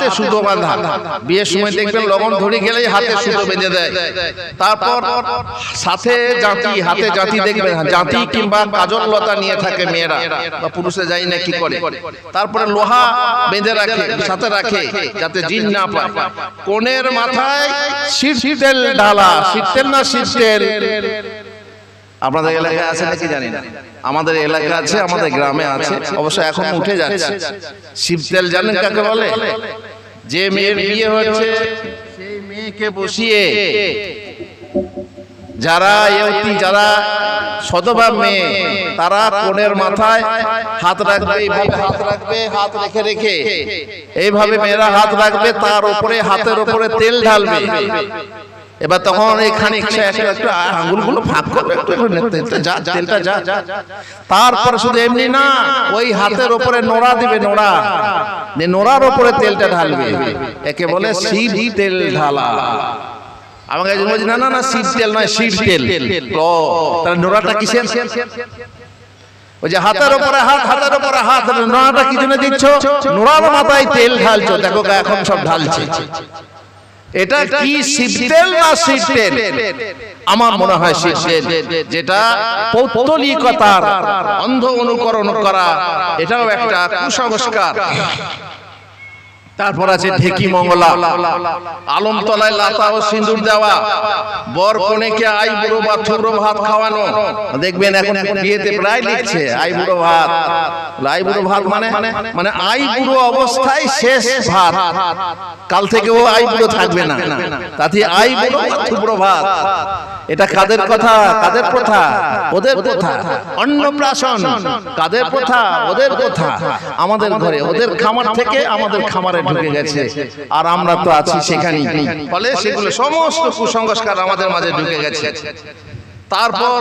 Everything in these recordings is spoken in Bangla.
হাতে সুতো বাঁধা। বিয়ের সময় দেখবেন লবণ ধরে গেলেই হাতে সুতো বেঁধে দেয়। তারপর সাথে জাতি, হাতে জাতি দেখবেন, জাতি কিংবা কাজল লতা নিয়ে থাকে মেয়েরা, বা পুরুষে যাই না কি করে। তারপরে লোহা বেঁধে রাখে, সাথে রাখে, যাতে জিন না পায়। কোণের মাথায় শীতেল ঢালা শীতেল না শীতেল? আপনাদের এলাকায় আছে নাকি জানি না। আমাদের এলাকা আছে আমাদের গ্রামে আছে। অবশ্য এখন উঠে যাচ্ছে। শিবতেল জানেন কাকে বলে? যে মেয়ের বিয়ে হচ্ছে সেই মেয়েকে বসিয়ে যারা ইয়তি যারা সতবা মেয়ে তারা কোণের মাথায় হাত রাখবে এইভাবে হাত রাখবে হাত রেখে রেখে। এইভাবে মেয়েরা হাত রাখবে তার উপরে হাতের উপরে তেল ঢালবে। এবার তখন এই খানিকটা একটু আঙ্গুলগুলো ফাঁক করবে একটু যা তেলটা যা তারপর শুধু এমনি না ওই হাতের উপরে নোড়া দিবে নোড়া নোড়ার উপরে তেলটা ঢালবে একে বলে শিব তেল ঢালা আমাকে বলছে না না না শিব তেল নয় শিব তেল ও তাহলে নোড়াটা কিসের ওই যে হাতের উপরে হাত হাতের উপরে হাত নোড়াটা কি জন্য দিচ্ছ নোড়ার মাথায় তেল ঢালছো দেখো এখন সব ঢালছে এটা কি শিবতেল না শিবতেল আমার মনে হয় শিবতেল যেটা পৌত্তলিকতার অন্ধ অনুকরণ করা। এটাও একটা কুসংস্কার। তারপর আছে ঢেকি মঙ্গলা আলমতলায় লাতা ও সিঁদুর দেওয়া। বর কনেকে আই বুড়ো বা থুবড়ো ভাত খাওয়ানো? দেখবেন এখন বিয়েতে প্রায় লিখছে আই বুড়ো ভাত। আই বুড়ো ভাত মানে মানে আই বুড়ো অবস্থায় শেষ ভাত। কাল থেকে ও আই বুড়ো থাকবে না। তাতে আই বুড়ো থুবড়ো ভাত। এটা কাদের কথা? কাদের প্রথা? ওদের প্রথা? অন্নপ্রাশন? কাদের প্রথা? ওদের প্রথা? আমাদের ঘরে ওদের খামার থেকে আমাদের খামারে ঢুকে গেছে। আর আমরা তো আছি সেখানেই। ফলে সেগুলো সমস্ত কুসংস্কার আমাদের মাঝে ঢুকে গেছে। তারপর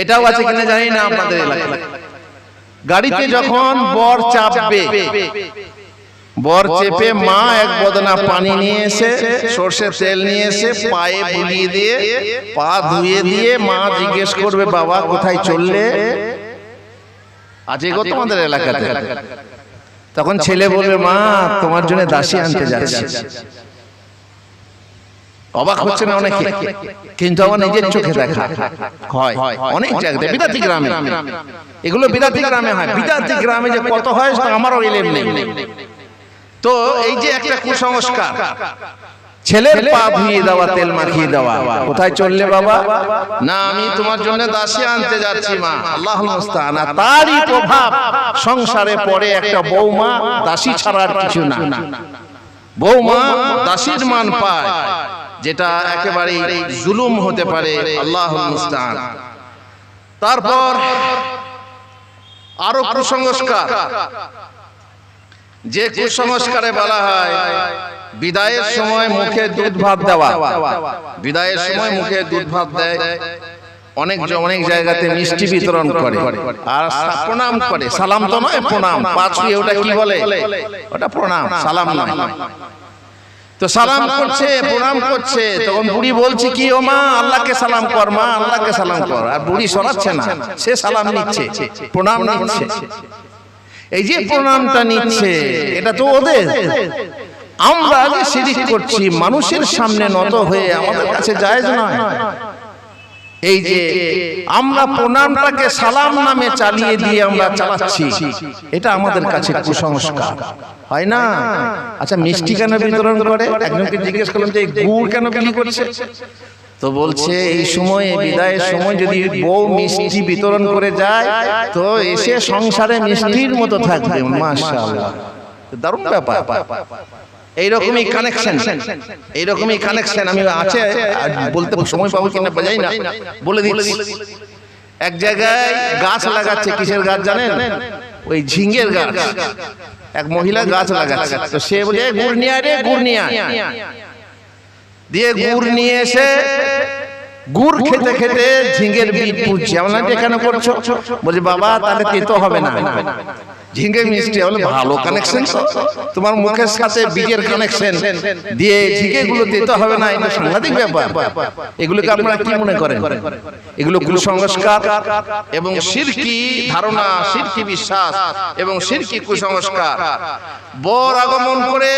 এটাও আছে কিনা জানি না আপনাদের এলাকায়। গাড়িতে যখন বর চাপবে বর চেপে মা এক বদনা পানি নিয়ে এসে সর্ষের তেল নিয়ে এসে পায়ে বুলিয়ে দিয়ে পা ধুয়ে দিয়ে মা জিজ্ঞেস করবে বাবা কোথায় চললে? গো তোমাদের এলাকাতে। তখন ছেলে বলবে মা তোমার জন্য দাসী আনতে যাচ্ছি। অবাক হচ্ছে না অনেকে? কিন্তু আমার নিজের চোখে দেখা। হয় অনেক জায়গাতে বিদাতি গ্রামে। এগুলো বিদাতি গ্রামে হয়। বিদাতি গ্রামে যে কত হয় সেটা আমারও এলেম নেই। তো এই যে একটা কুসংস্কার। ছেলের পা ধুইয়ে দেওয়া তেল মাখিয়ে দেওয়া। কোথায় চললে বাবা? না আমি তোমার জন্য দাসী আনতে যাচ্ছি মা। আল্লাহ মুস্তান তারই প্রভাব সংসারে পড়ে একটা বৌমা দাসী ছাড়ার কিছু না। বৌমা দাসীর মান পায় যেটা একেবারে জুলুম হতে পারে আল্লাহ মুস্তান তারপর আরও কুসংস্কার। যে কুসংস্কারে বলা হয় বিদায়ের সময় মুখে দুধ ভাত দেওয়া। বিদায়ের সময় মুখে দুধ ভাত দেয়। অনেক অনেক জায়গাতে মিষ্টি বিতরণ করে। আর প্রণাম করে। সালাম তো নয় প্রণাম। পাঁচুই ওটা কি বলে? ওটা প্রণাম। সালাম নয়। তো সালাম করছে প্রণাম করছে। তখন বুড়ি বলছে কি ও মা আল্লাহকে সালাম কর মা আল্লাহকে সালাম কর। আর বুড়ি শোনাচ্ছে না। সে সালাম নিচ্ছে। প্রণাম নিচ্ছে। এই যে প্রণামটা নিচ্ছে এটা তো ওদের। আমরা আগে শিরিক করছি মানুষের সামনে নত হয়ে আমাদের কাছে জায়েজ নয়। এই যে আমরা প্রণামটাকে সালাম নামে চালিয়ে দিয়ে আমরা চালাচ্ছি। এটা আমাদের কাছে কুসংস্কার। হয় না? আচ্ছা মিষ্টি কেন বিতরণ করে? একজনকে জিজ্ঞেস করলাম যে গুড় কেন বিলি করছে? তো বলছে এই সময় বিদায়ের সময় যদি বউ মিষ্টি বিতরণ করে যায় তো এসে সংসারে মিষ্টির মতো থাকবে মাশাআল্লাহ। দারুণ ব্যাপার। এইরকমই কানেকশন এইরকমই কানেকশন আমি আছে বলতে সময় পাবো কিনা বোঝাই না। বলে দিচ্ছি। এক জায়গায় গাছ লাগাচ্ছে কিসের গাছ জানেন? ওই ঝিঙ্গের গাছ। এক মহিলা গাছ লাগাচ্ছে। তো সে বলে "এ, গুড় নিয়ে রে গুড় নিয়ে দিয়ে গুড় নিয়ে এসে গুড় খেতে খেতে ঝিঙ্গের বিল পুড়ছে। আমরা কেন করছ? বলছে বাবা তাহলে তেতো হবে না। ঝিঙ্গে মিষ্টি বলে ভালো কানেকশন তোমার মুখের সাথে বীজের কানেকশন দিয়ে ঝিঙ্গে গুলো তেতো হবে না এটা সাংঘাতিক ব্যাপার। এগুলোকে আপনারা কি মনে করেন? এগুলো কুসংস্কার এবং সিরকি ধারণা সিরকি বিশ্বাস এবং সিরকি কুসংস্কার। বর আগমন করে